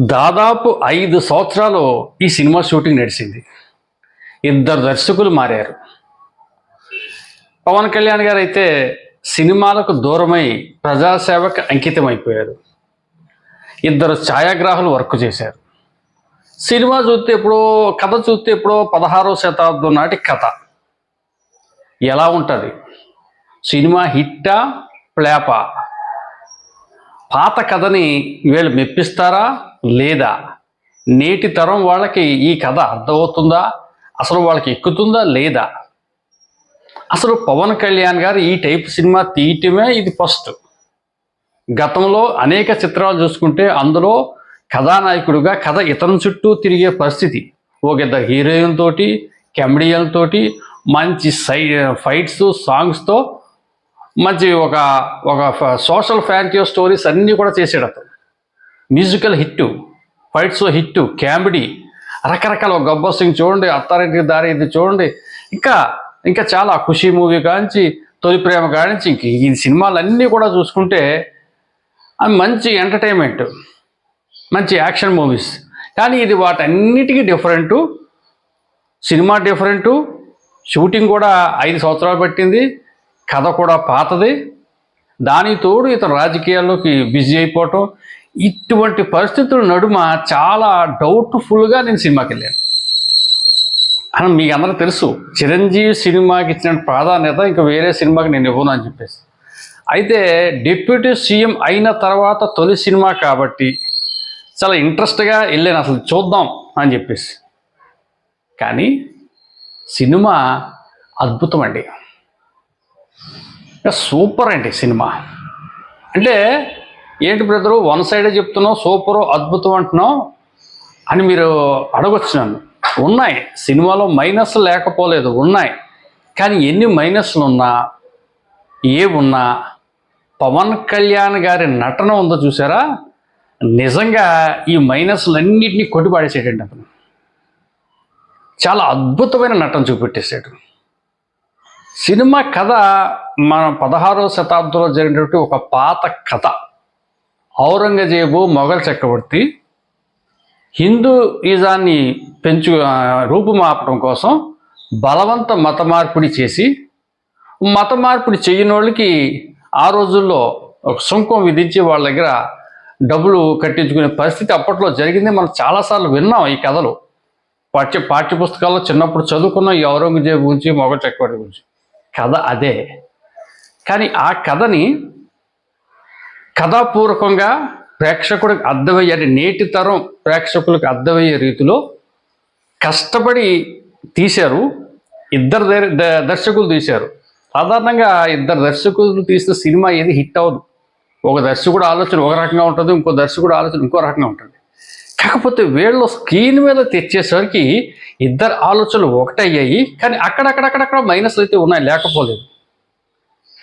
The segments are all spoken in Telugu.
దాదాపు ఐదు సంవత్సరాలు ఈ సినిమా షూటింగ్ నడిచింది. ఇద్దరు దర్శకులు మారారు. పవన్ కళ్యాణ్ గారు అయితే సినిమాలకు దూరమై ప్రజాసేవకు అంకితం అయిపోయారు ఇద్దరు ఛాయాగ్రాహులు వర్క్ చేశారు. సినిమా చూస్తే ఎప్పుడో కథ చూస్తే ఎప్పుడో పదహారో శతాబ్దం నాటి కథ. ఎలా ఉంటుంది? సినిమా హిట్టా ప్లేపా? పాత కథని వీళ్ళు మెప్పిస్తారా? లేదా నేటి తరం వాళ్ళకి ఈ కథ అర్థమవుతుందా? అసలు వాళ్ళకి ఎక్కుతుందా లేదా? అసలు పవన్ కళ్యాణ్ గారు ఈ టైప్ సినిమా తీయటమే ఇది ఫస్ట్. గతంలో అనేక చిత్రాలు చూసుకుంటే అందులో కథానాయకుడుగా కథ ఇతని చుట్టూ తిరిగే పరిస్థితి. ఒక ఇద్దరు హీరోయిన్ తోటి కెమెడియన్ తోటి మంచి సై ఫైట్స్ సాంగ్స్తో మంచి ఒక ఒక సోషల్ ఫ్యాంటీ స్టోరీస్ అన్నీ కూడా చేసాడు అతను musical hit fights hit comedy రకరకాల గబ్బర్ సింగ్ చూడండి అత్తారింటికి దారి ఇది చూడండి. ఇంకా ఇంకా చాలా ఖుషీ మూవీ కానించి తొలి ప్రేమ కానించి ఇంక ఈ సినిమాలన్నీ కూడా చూసుకుంటే అవి మంచి ఎంటర్టైన్మెంట్ మంచి యాక్షన్ మూవీస్. కానీ ఇది వాటన్నిటికీ డిఫరెంటు సినిమా డిఫరెంటు షూటింగ్ కూడా ఐదు సంవత్సరాలు పట్టింది కథ కూడా పాతది. దాని తోడు ఇతను రాజకీయాల్లోకి బిజీ అయిపోవటం ఇటువంటి పరిస్థితుల నడుమ చాలా డౌట్ఫుల్గా నేను సినిమాకి వెళ్ళాను. అని మీకు అందరూ తెలుసు చిరంజీవి సినిమాకి ఇచ్చిన ప్రాధాన్యత ఇంకా వేరే సినిమాకి నేను ఇవ్వను అని చెప్పేసి. అయితే డిప్యూటీ సీఎం అయిన తర్వాత తొలి సినిమా కాబట్టి చాలా ఇంట్రెస్ట్గా వెళ్ళాను అసలు చూద్దాం అని చెప్పేసి. కానీ సినిమా అద్భుతం అండి. సూపర్ అండి సినిమా. అంటే ఏంటి బ్రదరు వన్ సైడే చెప్తున్నావు సూపర్ అద్భుతం అంటున్నావు అని మీరు అడగొచ్చు నన్ను. ఉన్నాయి సినిమాలో మైనస్ లేకపోలేదు ఉన్నాయి. కానీ ఎన్ని మైనస్లు ఉన్నా ఏ ఉన్నా పవన్ కళ్యాణ్ గారి నటన ఉందో చూసారా? నిజంగా ఈ మైనస్లన్నింటినీ కొట్టిపాడేసేటండి అతను. చాలా అద్భుతమైన నటన చూపెట్టేశాడు. సినిమా కథ మన పదహారవ శతాబ్దంలో జరిగినటువంటి ఒక పాత కథ. ఔరంగజేబు మొఘల్ చక్రవర్తి. హిందూయిజాన్ని పెంచు రూపుమాపడం కోసం బలవంత మత మార్పిడి చేసి మత మార్పిడి చేయని వాళ్ళకి ఆ రోజుల్లో ఒక సుంకం విధించి వాళ్ళ దగ్గర డబ్బులు కట్టించుకునే పరిస్థితి అప్పట్లో జరిగింది. మనం చాలాసార్లు విన్నాం ఈ కథలు. పాఠ్య పాఠ్యపుస్తకాల్లో చిన్నప్పుడు చదువుకున్న ఈ ఔరంగజేబు గురించి మొఘల్ చక్రవర్తి గురించి. కథ అదే. కానీ ఆ కథని కథాపూర్వకంగా ప్రేక్షకుడికి అర్థమయ్యే నేటి తరం ప్రేక్షకులకు అర్థమయ్యే రీతిలో కష్టపడి తీశారు. ఇద్దరు దర్- దర్శకులు తీశారు. సాధారణంగా ఇద్దరు దర్శకులు తీసిన సినిమా ఏది హిట్ అవ్వదు. ఒక దర్శకుడు ఆలోచన ఒక రకంగా ఉంటుంది ఇంకో దర్శకుడు ఆలోచన ఇంకో రకంగా ఉంటుంది. కాకపోతే వీళ్ళు స్క్రీన్ మీద తెచ్చేసరికి ఇద్దరు ఆలోచనలు ఒకటయ్యాయి కానీ అక్కడక్కడక్కడక్కడ మైనస్లు అయితే ఉన్నాయి లేకపోలేదు.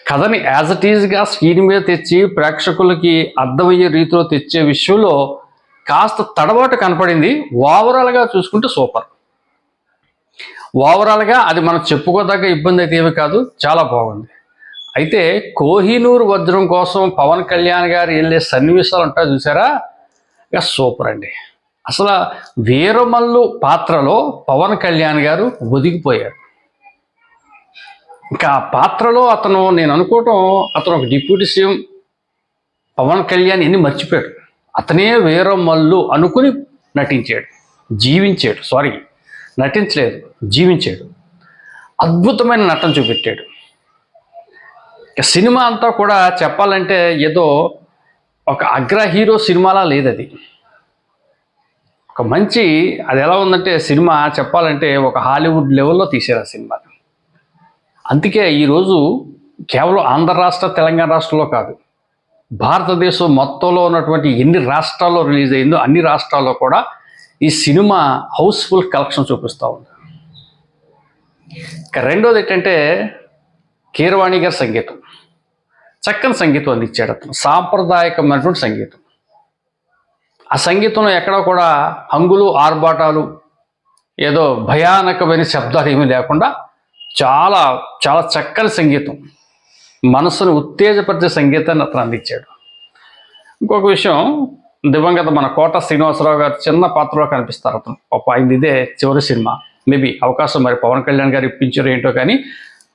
కథని యాజ్ ఇట్ ఈజ్గా స్క్రీన్ మీద తెచ్చి ప్రేక్షకులకి అర్థమయ్యే రీతిలో తెచ్చే విషయంలో కాస్త తడబాటు కనపడింది. ఓవరాల్గా చూసుకుంటే సూపర్. ఓవరాల్గా అది మనం చెప్పుకోదగ్గ ఇబ్బంది అయితే ఏమి కాదు చాలా బాగుంది. అయితే కోహినూరు వజ్రం కోసం పవన్ కళ్యాణ్ గారు వెళ్ళే సన్నివేశాలు ఉంటాయి చూసారా? ఇక సూపర్ అండి. అసలు వీరమల్లు పాత్రలో పవన్ కళ్యాణ్ గారు ఒదిగిపోయారు. ఇంకా ఆ పాత్రలో అతను నేను అనుకోవటం అతను ఒక డిప్యూటీ సీఎం పవన్ కళ్యాణ్ ఎన్ని మర్చిపోయాడు. అతనే వీరమల్లు అనుకుని నటించాడు. జీవించాడు. సారీ నటించలేదు. జీవించాడు. అద్భుతమైన నటన చూపెట్టాడు. సినిమా అంతా కూడా చెప్పాలంటే ఏదో ఒక అగ్ర హీరో సినిమాలా లేదు అది ఒక మంచి అది ఎలా ఉందంటే సినిమా చెప్పాలంటే ఒక హాలీవుడ్ లెవెల్లో తీసారు ఆ సినిమా. అందుకే ఈరోజు కేవలం ఆంధ్ర రాష్ట్ర తెలంగాణ రాష్ట్రంలో కాదు భారతదేశం మొత్తంలో ఉన్నటువంటి ఎన్ని రాష్ట్రాల్లో రిలీజ్ అయిందో అన్ని రాష్ట్రాల్లో కూడా ఈ సినిమా హౌస్ఫుల్ కలెక్షన్ చూపిస్తూ ఉంది. ఇక రెండోది ఏంటంటే కీరవాణి గారి సంగీతం. చక్కని సంగీతం అందించాడు అతను సాంప్రదాయకమైనటువంటి సంగీతం. ఆ సంగీతంలో ఎక్కడ కూడా హంగులు ఆర్భాటాలు ఏదో భయానకమైన శబ్దాలు ఏమీ లేకుండా చాలా చాలా చక్కని సంగీతం. మనసును ఉత్తేజపరిచే సంగీతాన్ని అతను అందించాడు. ఇంకొక విషయం దివంగత మన కోట శ్రీనివాసరావు గారు చిన్న పాత్రలో కనిపిస్తారు అతను. పాప అయింది ఇదే చివరి సినిమా. మేబీ అవకాశం మరి పవన్ కళ్యాణ్ గారు ఇప్పించారు ఏంటో కానీ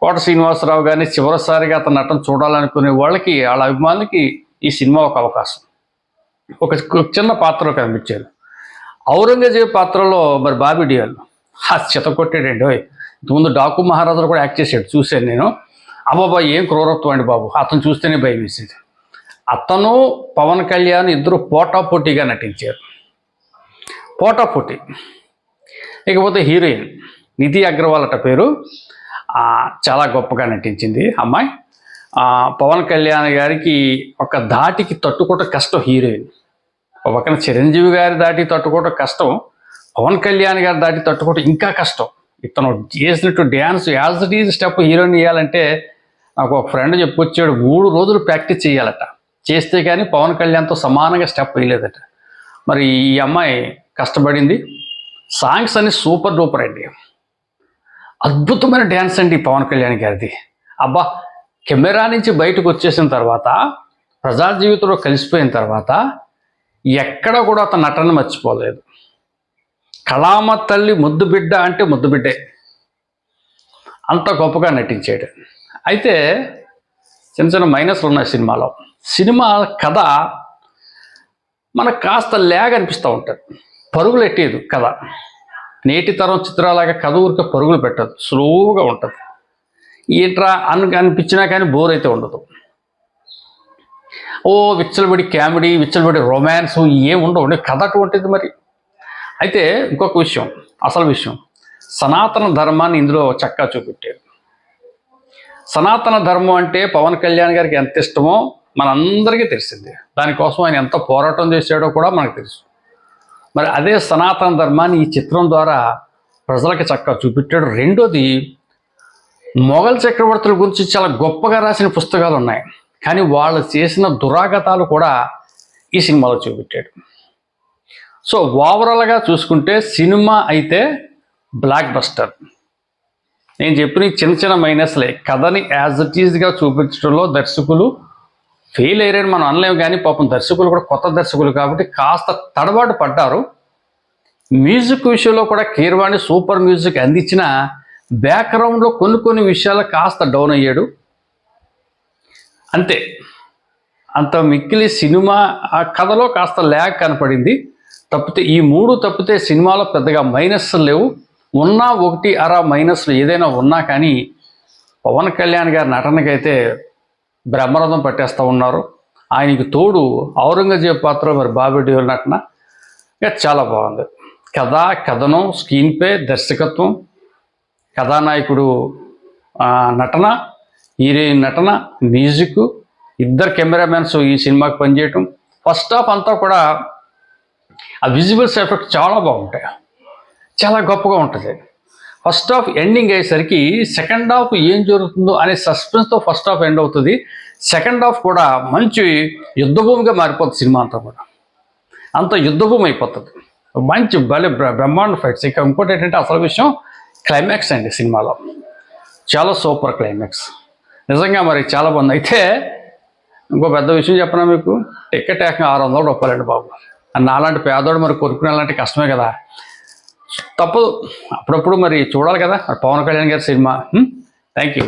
కోట శ్రీనివాసరావు గారిని చివరిసారిగా అతను నటన చూడాలనుకునే వాళ్ళకి వాళ్ళ అభిమానులకి ఈ సినిమా ఒక అవకాశం. ఒక చిన్న పాత్రలో కనిపించారు. ఔరంగజేబ్ పాత్రలో మరి బాబీ డియల్. ఆ చిత కొట్టాడండి ఇంతకుముందు ముందు డాకు మహారాజులు కూడా యాక్ట్ చేశాడు చూశాను నేను. అబ్బాబా ఏం క్రూరత్వం అండి బాబు? అతను చూస్తేనే భయం వేసేది. అతను పవన్ కళ్యాణ్ ఇద్దరు పోటాపోటీగా నటించారు. పోటాపోటీ. ఇకపోతే హీరోయిన్ నిధి అగ్రవాల్ అట పేరు. చాలా గొప్పగా నటించింది అమ్మాయి. పవన్ కళ్యాణ్ గారికి ఒక దాటికి తట్టుకోవటం కష్టం హీరోయిన్. ఒక పక్కన చిరంజీవి గారి దాటి తట్టుకోవటం కష్టం పవన్ కళ్యాణ్ గారి దాటి తట్టుకోవటం ఇంకా కష్టం. ఇతను చేసినట్టు dance as it is step heroine వేయాలంటే నాకు ఒక ఫ్రెండ్ చెప్పొచ్చాడు మూడు రోజులు ప్రాక్టీస్ చేయాలట. చేస్తే కానీ పవన్ కళ్యాణ్తో సమానంగా స్టెప్ వేయలేదట. మరి ఈ అమ్మాయి కష్టపడింది. సాంగ్స్ అన్ని సూపర్ డూపర్ అండి. అద్భుతమైన డ్యాన్స్ అండి పవన్ కళ్యాణ్ గారిది. అబ్బా కెమెరా నుంచి బయటకు వచ్చేసిన తర్వాత ప్రజా జీవితంలో కలిసిపోయిన తర్వాత ఎక్కడ కూడా అతను నటన మర్చిపోలేదు. కళామ తల్లి ముద్దు బిడ్డ అంటే ముద్దు బిడ్డే. అంత గొప్పగా నటించాడు అయితే చిన్న చిన్న మైనస్లు ఉన్నాయి సినిమాలో. సినిమా కథ మనకు కాస్త లేగ అనిపిస్తూ ఉంటుంది. పరుగులు ఎట్టేది కథ నేటి తరం చిత్రాలాగా కథ ఊరిక పరుగులు పెట్టదు. స్లోగా ఉంటుంది. ఏంట్రా అని అనిపించినా కానీ బోర్ అయితే ఉండదు. ఓ విచ్చలబడి కామెడీ విచ్చలబడి రొమాన్స్ ఏం ఉండవు కథ అటువంటిది మరి. అయితే ఇంకొక విషయం అసలు విషయం. సనాతన ధర్మాన్ని ఇందులో చక్కా చూపెట్టారు. సనాతన ధర్మం అంటే పవన్ కళ్యాణ్ గారికి ఎంత ఇష్టమో మనందరికీ తెలిసిందే. దానికోసం ఆయన ఎంత పోరాటం చేశాడో కూడా మనకు తెలుసు. మరి అదే సనాతన ధర్మాన్ని ఈ చిత్రం ద్వారా ప్రజలకు చక్కగా చూపెట్టాడు. రెండోది మొఘల్ చక్రవర్తుల గురించి చాలా గొప్పగా రాసిన పుస్తకాలు ఉన్నాయి. కానీ వాళ్ళు చేసిన దురాగతాలు కూడా ఈ సినిమాలో చూపెట్టాడు. సో ఓవరాల్గా చూసుకుంటే సినిమా అయితే బ్లాక్ బస్టర్ నేను చెప్పిన చిన్న చిన్న మైనస్లే కథని యాజ్ ఇట్ ఈజ్గా చూపించడంలో దర్శకులు ఫెయిల్ అయ్యారని మనం అనలేము కానీ పాపం దర్శకులు కూడా కొత్త దర్శకులు కాబట్టి కాస్త తడబాటు పడ్డారు. మ్యూజిక్ విషయంలో కూడా కీర్వాణి సూపర్ మ్యూజిక్ అందించిన బ్యాక్గ్రౌండ్లో కొన్ని కొన్ని విషయాలు కాస్త డౌన్ అయ్యాడు. అంతే. అంత మిక్కిలి సినిమా ఆ కథలో కాస్త ల్యాగ్ కనపడింది. తప్పితే ఈ మూడు తప్పితే సినిమాలో పెద్దగా మైనస్ లేవు. ఉన్నా ఒకటి అర మైనస్లు ఏదైనా ఉన్నా కానీ పవన్ కళ్యాణ్ గారి నటనకైతే బ్రహ్మరథం పట్టేస్తూ ఉన్నారు. ఆయనకి తోడు ఔరంగజేబ్ పాత్ర మరి బాబీ డ్యూల్ నటన. ఇక చాలా బాగుంది. కథ కథనం స్క్రీన్ పే దర్శకత్వం కథానాయకుడు నటన హీరోయిన్ నటన మ్యూజిక్ ఇద్దరు కెమెరామెన్స్ ఈ సినిమాకి పనిచేయటం. ఫస్ట్ హాఫ్ అంతా కూడా ఆ విజువల్స్ ఎఫెక్ట్ చాలా బాగుంటాయి. చాలా గొప్పగా ఉంటుంది. ఫస్ట్ హాఫ్ ఎండింగ్ అయ్యేసరికి సెకండ్ హాఫ్ ఏం జరుగుతుందో అనే సస్పెన్స్తో ఫస్ట్ హాఫ్ ఎండ్ అవుతుంది. సెకండ్ హాఫ్ కూడా మంచి యుద్ధభూమిగా మారిపోతుంది సినిమా అంతా కూడా. అంత యుద్ధభూమి అయిపోతుంది. మంచి భలే బ్రహ్మాండ ఫైట్స్ ఇక ఇంకోటి ఏంటంటే అసలు విషయం క్లైమాక్స్ అండి సినిమాలో. చాలా సూపర్ క్లైమాక్స్ నిజంగా మరి చాలా బాగుంది. అయితే ఇంకో పెద్ద విషయం చెప్పనా మీకు? టికెట్ ఏకంగా ఆరు వందల రూపాయలండి బాబు. నాలాంటి పేదోడు మరి కొనుక్కునేలాంటి కష్టమే కదా. తప్పదు. అప్పుడప్పుడు మరి చూడాలి కదా. పవన్ కళ్యాణ్ గారి సినిమా. Thank you